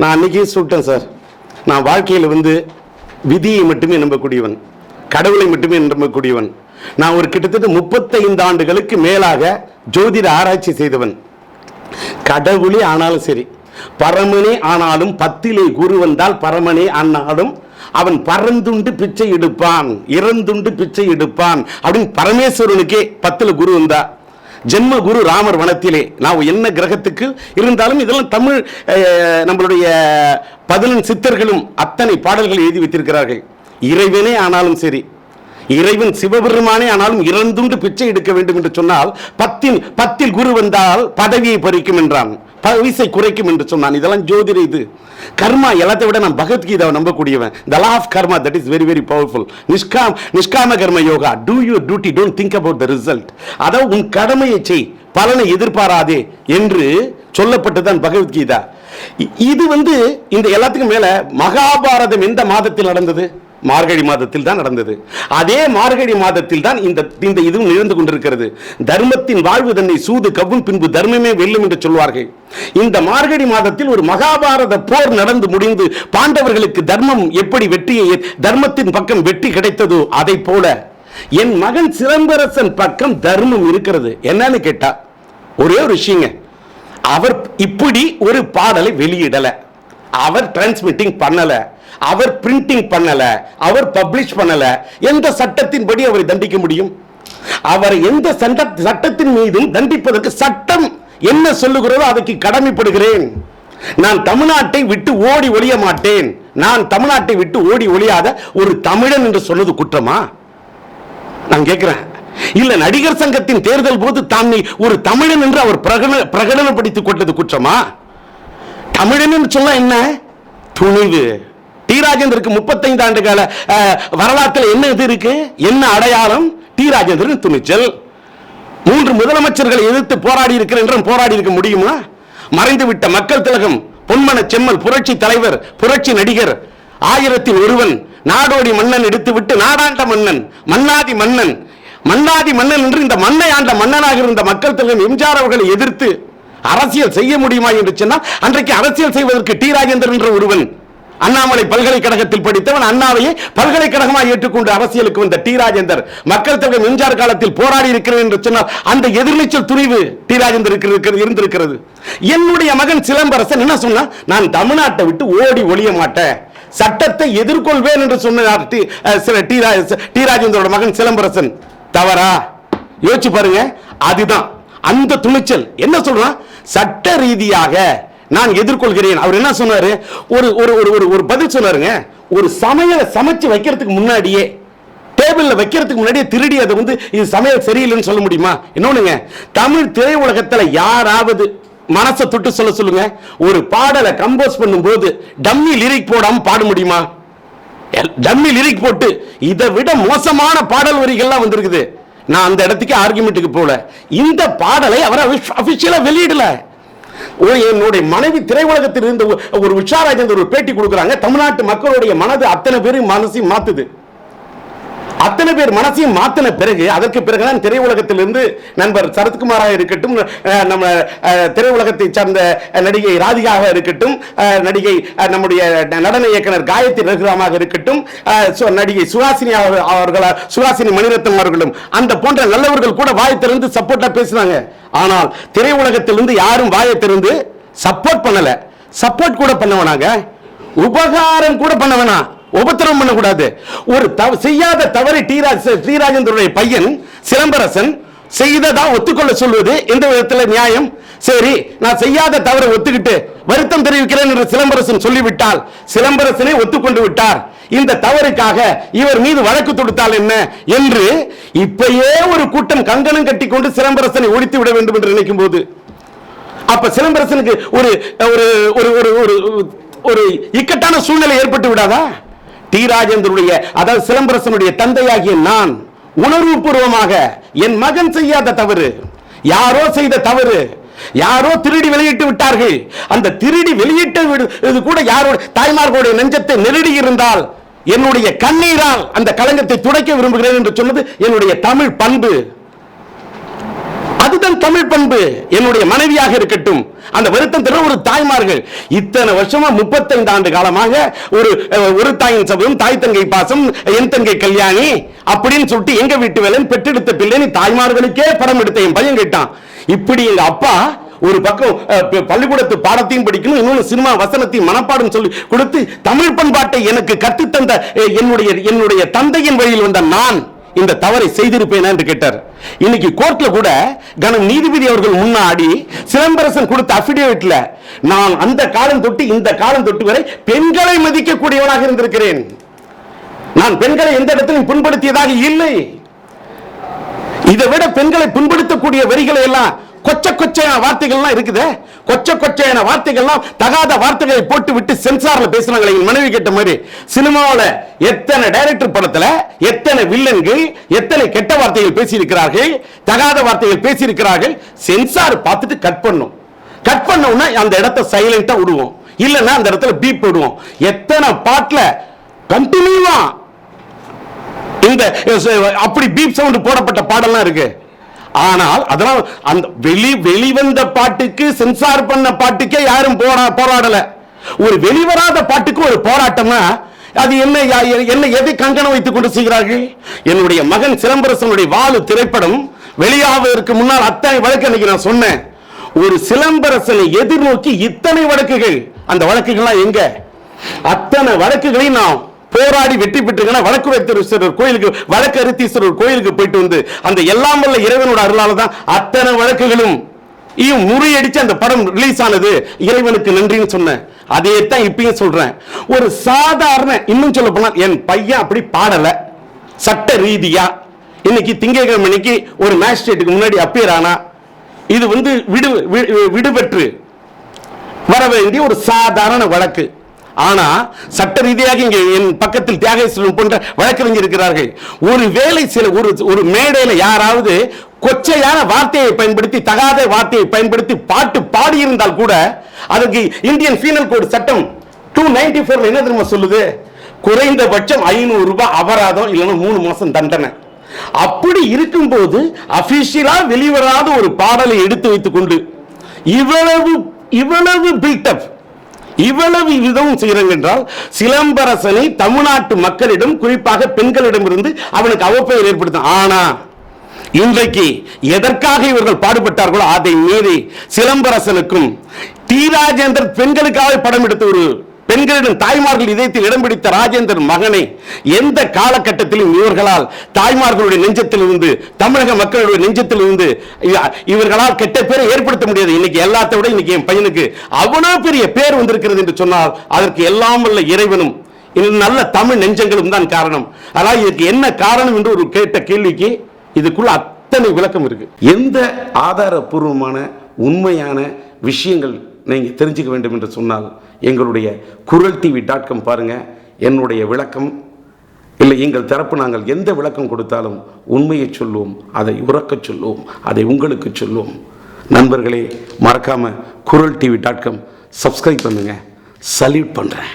நான் அன்னைக்கே சொல்லிட்டேன் சார். நான் வாழ்க்கையில் வந்து விதியை மட்டுமே நம்பக்கூடியவன் கடவுளை மட்டுமே நம்பக்கூடியவன். நான் ஒரு கிட்டத்தட்ட முப்பத்தைந்து ஆண்டுகளுக்கு மேலாக ஜோதிட ஆராய்ச்சி செய்தவன். கடவுளே ஆனாலும் சரி பரமனே ஆனாலும் பத்திலே குரு வந்தால் பரமனே ஆனாலும் அவன் பறந்துண்டு பிச்சை எடுப்பான் இறந்துண்டு பிச்சை எடுப்பான் அப்படின்னு பரமேஸ்வரனுக்கே பத்தில் குரு வந்தா ஜென்ம குரு ராமர் வனத்திலே. நான் என்ன கிரகத்துக்கு இருந்தாலும் இதெல்லாம் தமிழ் நம்மளுடைய பதினெண் சித்தர்களும் அத்தனை பாடல்கள் எழுதி வைத்திருக்கிறார்கள். இறைவனே ஆனாலும் சரி இறைவன் சிவபெருமானே ஆனாலும் இறந்துண்டு பிச்சை எடுக்க வேண்டும் என்று சொன்னால் பத்தின் பத்தில் குரு வந்தால் பதவியை பறிக்கும் என்றான். பவிசை குறைக்கும் என்று சொன்னான். இதெல்லாம் ஜோதிட இது. கர்மா எல்லாத்தை விட நான் பகவத்கீதாவை நம்பக்கூடியவன். The law of karma that is very very powerful nishkam nishkama karma yoga. Do you duty don't think about the result அதாவது உன் கடமையை செய். பலனை எதிர்பாராதே என்று சொல்லப்பட்டதுதான் பகவத்கீதா. இது வந்து இந்த எல்லாத்துக்கும் மேல மகாபாரதம் எந்த மாதத்தில் நடந்தது? மார்கழி மாதத்தில் தான் நடந்தது. அதே மார்கழி மாதத்தில் தான் இந்த இந்த இதுவும் நிகழ்ந்து கொண்டிருக்கிறது. தர்மத்தின் வாழ்வு தன்னை சூது கவ்வும் பின்பு தர்மமே வெல்லும் என்று சொல்வார்கள். இந்த மார்கழி மாதத்தில் ஒரு மகாபாரத போர் நடந்து முடிந்து பாண்டவர்களுக்கு தர்மம் எப்படி வெற்றியை தர்மத்தின் பக்கம் வெற்றி கிடைத்ததோ அதை போல என் மகன் சிலம்பரசன் பக்கம் தர்மம் இருக்கிறது. என்னன்னு கேட்டா ஒரே ஒரு விஷயங்க. அவர் இப்படி ஒரு பாடலை வெளியிடல. அவர் டிரான்ஸ்மிட்டிங் பண்ணல. அவர் பிரிண்டிங் பண்ணல அவர் பப்ளிஷ் பண்ணல எந்த சட்டத்தின்படி அவரை தண்டிக்க முடியும்? அவரை எந்த சட்டத்தின் மீதும் தண்டிப்பதற்கு சட்டம் என்ன சொல்லுகிறதோ அதற்கு கடமைப்படுகிறேன். நான் தமிழ்நாட்டை விட்டு ஓடி ஒளிய மாட்டேன். நான் தமிழ்நாட்டை விட்டு ஓடி ஒழியாத ஒரு தமிழன் என்று சொன்னது குற்றமா? நான் கேட்கிறேன். இல்ல நடிகர் சங்கத்தின் தேர்தல் போது தன்னை ஒரு தமிழன் என்று அவர் பிரகடன பிரகடனப்படுத்திக் கொண்டது குற்றமா? தமிழன் சொன்னா சொல்ல என்ன? துணிவு. டி ராஜேந்தருக்கு முப்பத்தைந்து ஆண்டு கால வரலாற்றில் என்ன இது இருக்கு? என்ன அடையாளம்? டி. ராஜேந்திரன் துணிச்சல். மூன்று முதலமைச்சர்களை எதிர்த்து போராடி இருக்கிறேன் போராடி இருக்க முடியுமா? மறைந்துவிட்ட மக்கள் திலகம் பொன்மன செம்மல் புரட்சி தலைவர் புரட்சி நடிகர் ஆயிரத்தில் ஒருவன் நாடோடி மன்னன் எடுத்துவிட்டு நாடாண்ட மன்னன் மன்னாதி மன்னன். மன்னாதி மன்னன் என்று இந்த மண்ணை ஆண்ட மன்னனாக இருந்த மக்கள் திலகம் எம்ஜிஆர் அவர்களை எதிர்த்து அரசியல் செய்ய முடியுமா என்று சொன்னால் அன்றைக்கு அரசியல் செய்வதற்கு டி. ராஜேந்திரன் என்ற ஒருவன் அண்ணாமலை பல்கலைக்கழகத்தில் படித்தவன் அண்ணாவையே பல்கலைக்கழகமாக ஏற்றுக்கொண்டு அரசியலுக்கு வந்த டி ராஜேந்தர். மக்கள் தொகை மின்சார காலத்தில் போராடி இருக்கிறேன் என்று சொன்னால் அந்த எதிர்நீச்சல் துணிவு டி ராஜேந்தர் இருந்திருக்கிறது. என்னுடைய மகன் சிலம்பரசன் என்ன சொன்னா நான் தமிழ்நாட்டை விட்டு ஓடி ஒளிய மாட்டேன். சட்டத்தை எதிர்கொள்வேன் என்று சொன்னார் டி டி ராஜேந்தரோட மகன் சிலம்பரசன். தவறா? யோசிச்சு பாருங்க. அதுதான். அந்த துணிச்சல். என்ன சொல்றான்? சட்ட ரீதியாக நான் எதிர்கொள்கிறேன். அவர் என்ன சொன்னாரு? ஒரு ஒரு ஒரு ஒரு ஒரு பதில் சொன்னாருங்க. ஒரு சமையலை சமைச்சு வைக்கிறதுக்கு முன்னாடியே டேபிள்ல வைக்கிறதுக்கு முன்னாடியே திருடி அதை வந்து இது சமையல் சரியில்லைன்னு சொல்ல முடியுமா? இன்னொன்னுங்க தமிழ் திரையுலகத்துல யாராவது மனசை தொட்டு சொல்ல சொல்லுங்க. ஒரு பாடலை கம்போஸ் பண்ணும்போது டம்மி லிரிக் போடாம பாட முடியுமா? டம்மி லிரிக் போட்டு இதை விட மோசமான பாடல் வரிகள்லாம் வந்திருக்குது. நான் அந்த இடத்துக்கு ஆர்குமெண்ட்டுக்கு போகல. இந்த பாடலை அவர் அபிஷியலா வெளியிடலை. என்னுடைய மனைவி திரையுலகத்தில் இருந்த ஒரு- ஒரு ஒரு பேட்டி கொடுக்குறாங்க. தமிழ்நாட்டு மக்களுடைய மனது அத்தனை பேரும் மனசையும் மாத்துது. அத்தனை பேர் மனசையும் மாத்தின பிறகு அதற்கு பிறகுதான் திரையுலகத்திலிருந்து நண்பர் சரத்குமாராக இருக்கட்டும் நம்ம திரையுலகத்தை சார்ந்த நடிகை ராதிகாவாக இருக்கட்டும் நடிகை நம்முடைய நடன இயக்குனர் காயத்ரி ரகுராமாக இருக்கட்டும் சு- நடிகை சுஹாசினி அவர்களா சுஹாசினி மணிரத்னம் அவர்களும் அந்த போன்ற நல்லவர்கள் கூட வாய் திறந்து சப்போர்ட்டா பேசினாங்க. ஆனால் திரையுலகத்திலிருந்து யாரும் வாயை திறந்து சப்போர்ட் பண்ணல. சப்போர்ட் கூட பண்ண வேணாங்க உபகாரம் கூட பண்ண வேணாம் உபத்திரம் பண்ணக்கூடாது. ஒரு தவ- செய்யாத தவறை டிராஜ் ஸ்ரீராஜேந்திரனுடைய பையன் சிலம்பரசன் செய்ததா ஒத்துக்கொள்ள சொல்வது எந்த விதத்தில் நியாயம்? சரி நான் செய்யாத தவறை ஒத்துக்கிட்டு வருத்தம் தெரிவிக்கிறேன் என்று சிலம்பரசன் சொல்லிவிட்டால் சிலம்பரசனை ஒத்துக்கொண்டு விட்டார். இந்த தவறுக்காக இவர் மீது வழக்கு தொடுத்தால் என்ன என்று இப்பயே ஒரு கூட்டம் கங்கணம் கட்டி கொண்டு சிலம்பரசனை ஒழித்து விட வேண்டும் என்று நினைக்கும் போது அப்ப சிலம்பரசனுக்கு ஒரு ஒரு ஒரு ஒரு ஒரு ஒரு இக்கட்டான சூழ்நிலை ஏற்பட்டு விடாதா? டி ராஜேந்தருடைய அதாவது சிலம்பரசனுடைய தந்தையாகிய நான் உணர்வு பூர்வமாக என் மகன் செய்யாத தவறு யாரோ செய்த தவறு யாரோ திருடி வெளியிட்டு விட்டார்கள். அந்த திருடி வெளியிட்ட விடு- இது கூட யாரோட தாய்மார்களுடைய நெஞ்சத்தை நெருடி இருந்தால் என்னுடைய கண்ணீரால் அந்த களங்கத்தை துடைக்க விரும்புகிறேன் என்று சொன்னது என்னுடைய தமிழ் பண்பு. அதுதான் தமிழ் பண்பு. என்னுடைய மனைவியாக இருக்கட்டும் அந்த வருத்தம் தர ஒரு தாய்மார்கள். இத்தனை வருஷமா முப்பத்தைந்து ஆண்டு காலமாக ஒரு ஒரு தாயின் சபதம் தாய் தங்கை பாசம் என் தங்கை கல்யாணி அப்படின்னு சொல்லிட்டு எங்க வீட்டு வேலையும் பெற்றெடுத்த பிள்ளைன்னு தாய்மார்களுக்கே படம் எடுத்த என் பையன் கேட்டான். இப்படி எங்க அப்பா ஒரு பக்கம் பள்ளிக்கூடத்து பாடத்தையும் படிக்கணும் இன்னொன்று சினிமா வசனத்தையும் மனப்பாடம் சொல்லி கொடுத்து தமிழ் பண்பாட்டை எனக்கு கற்றுத்தந்த என்னுடைய என்னுடைய தந்தையின் வழியில் வந்த நான் இந்த தவறை செய்திருப்பேனா என்று கேட்டார். இன்னைக்கு கோர்ட்ல கூட கணம் நீதிபதி அவர்கள் முன்னாடி சிலம்பரசன் கொடுத்த அபிடேவிட்ல நான் அந்த காலம் தொட்டு இந்த காலம் தொட்டு வரை பெண்களை மதிக்கக்கூடியவனாக இருந்திருக்கிறேன். நான் பெண்களை எந்த இடத்திலும் புண்படுத்தியதாக இல்லை. இதை விட பெண்களை புண்படுத்தக்கூடிய வரிகளை எல்லாம் கொச்ச கொச்சையான வார்த்தைகள்லாம் இருக்குது. கொச்ச கொச்சையான வார்த்தைகள்லாம் தகாத வார்த்தைகளை போட்டு விட்டு சென்சார்ல பேசுனாங்களே என் மனைவி கேட்ட மாதிரி. சினிமாவில் எத்தனை டைரக்டர் படத்தில் எத்தனை வில்லன்கள் எத்தனை கெட்ட வார்த்தைகள் பேசியிருக்கிறார்கள் தகாத வார்த்தைகள் பேசியிருக்கிறார்கள் சென்சார் பார்த்துட்டு கட் பண்ணும். கட் பண்ணோம்னா அந்த இடத்த சைலண்டா விடுவோம். இல்லைன்னா அந்த இடத்துல பீப் விடுவோம் எத்தனை பாட்டில் கண்டினியூவா இந்த அப்படி பீப் சவுண்ட் போடப்பட்ட பாடல்லாம் இருக்கு. ஆனால் அதெல்லாம் அந்த வெளி வெளிவந்த பாட்டுக்கு சென்சார் பண்ண பாட்டுக்கே யாரும் போரா போராடல. ஒரு வெளிவராத பாட்டுக்கு ஒரு போராட்டம்னா அது என்ன என்ன எதை கங்கணம் வைத்துக் கொண்டு செய்கிறார்கள்? என்னுடைய மகன் சிலம்பரசனுடைய வாழு திரைப்படம் வெளியாவதற்கு முன்னால் அத்தனை வழக்கு அன்னைக்கு நான் சொன்னேன். ஒரு சிலம்பரசனை எதிர்நோக்கி இத்தனை வழக்குகள் அந்த வழக்குகள்லாம் எங்க? அத்தனை வழக்குகளையும் நான் போராடி வெற்றி பெற்றுங்கன்னா வழக்குரைத்தீஸ்வரர் கோயிலுக்கு வழக்கருத்தீஸ்வரர் கோயிலுக்கு போயிட்டு வந்து அந்த எல்லாம் வல்ல இறைவனோட அருளால தான் அத்தனை வழக்குகளும் முறியடிச்சு அந்த படம் ரிலீஸ் ஆனது. இறைவனுக்கு நன்றின்னு சொன்னேன். அதே தான் இப்பயும் சொல்றேன். ஒரு சாதாரண இன்னும் சொல்ல போனால் என் பையன் அப்படி பாடல. சட்ட ரீதியா. இன்னைக்கு திங்கட்கிழமை இன்னைக்கு ஒரு மேஜிஸ்ட்ரேட்டுக்கு முன்னாடி அப்பியர் ஆனா இது வந்து விடு விடுபெற்று. வர வேண்டிய ஒரு சாதாரண வழக்கு. ஆனா சட்ட ரீதியாக இங்கே என் பக்கத்தில் தியாகேஸ்வரன் போன்ற வழக்கறிஞர் இருக்கிறார்கள். ஒரு வேலை சில ஒரு ஒரு மேடையில யாராவது கொச்சையான வார்த்தையை பயன்படுத்தி தகாத வார்த்தையை பயன்படுத்தி பாட்டு பாடியிருந்தால் கூட அதுக்கு இந்தியன் பீனல் கோடு சட்டம் டூ நைன்டி ஃபோர்ல என்ன தெரியுமா சொல்லுது? குறைந்தபட்சம் ஐநூறு ரூபாய் அபராதம் இல்லைன்னா மூணு மாசம் தண்டனை. அப்படி இருக்கும்போது அபிஷியலா வெளிவராத ஒரு பாடலை எடுத்து வைத்துக் கொண்டு இவ்வளவு இவ்வளவு பில்டப் இவ்வளவு விதமும் செய்கிறாங்க என்றால் சிலம்பரசனை தமிழ்நாட்டு மக்களிடம் குறிப்பாக பெண்களிடமிருந்து அவனுக்கு அவப்பெயர் ஏற்படுத்தும். ஆனா இன்றைக்கு எதற்காக இவர்கள் பாடுபட்டார்களோ அதை மீறி சிலம்பரசனுக்கும் டி. ராஜேந்திரன் பெண்களுக்காக படம் எடுத்து ஒரு பெண்களிடம் தாய்மார்கள் இதயத்தில் இடம் பிடித்த ராஜேந்திரன் மகனை எந்த காலகட்டத்திலும் இவர்களால் தாய்மார்களுடைய நெஞ்சத்தில் இருந்து தமிழக மக்களுடைய நெஞ்சத்தில் இருந்து இவர்களால் கெட்ட பேரை ஏற்படுத்த முடியாது. இன்னைக்கு எல்லாத்த விட இன்னைக்கு என் பையனுக்கு அவ்வளவு பெரிய பேர் வந்திருக்கிறது என்று சொன்னால் அதற்கு எல்லாம் வல்ல இறைவனும் நல்ல தமிழ் நெஞ்சங்களும் தான் காரணம். அதாவது இதுக்கு என்ன காரணம் என்று ஒரு கேட்ட கேள்விக்கு இதுக்குள்ள அத்தனை விளக்கம் இருக்கு. எந்த ஆதாரபூர்வமான உண்மையான விஷயங்கள் நீங்கள் தெரிஞ்சுக்க வேண்டும் என்று சொன்னால் எங்களுடைய குரல் டிவி டாட் காம் பாருங்கள் என்னுடைய விளக்கம் இல்லை எங்கள் தரப்பு நாங்கள் எந்த விளக்கம் கொடுத்தாலும் உண்மையை சொல்லுவோம் அதை உறக்கச் சொல்லுவோம் அதை உங்களுக்கு சொல்லுவோம். நண்பர்களே மறக்காமல் Kural TV dot com subscribe பண்ணுங்கள் சல்யூட் பண்ணுறேன்